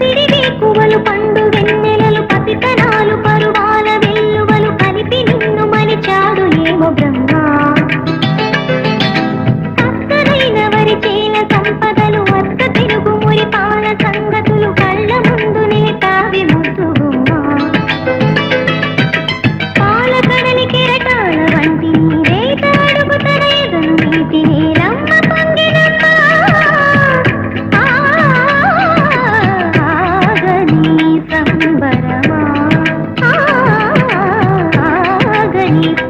ఒత్తిడి కువలు పండు వెన్నెలలు పతితనాలు పరువాల వెల్లువలు కలిపి నిన్ను మలిచాడు ఏమో బ్రహ్మ. అక్కడైన వరిచే దిగంబరమా గణిత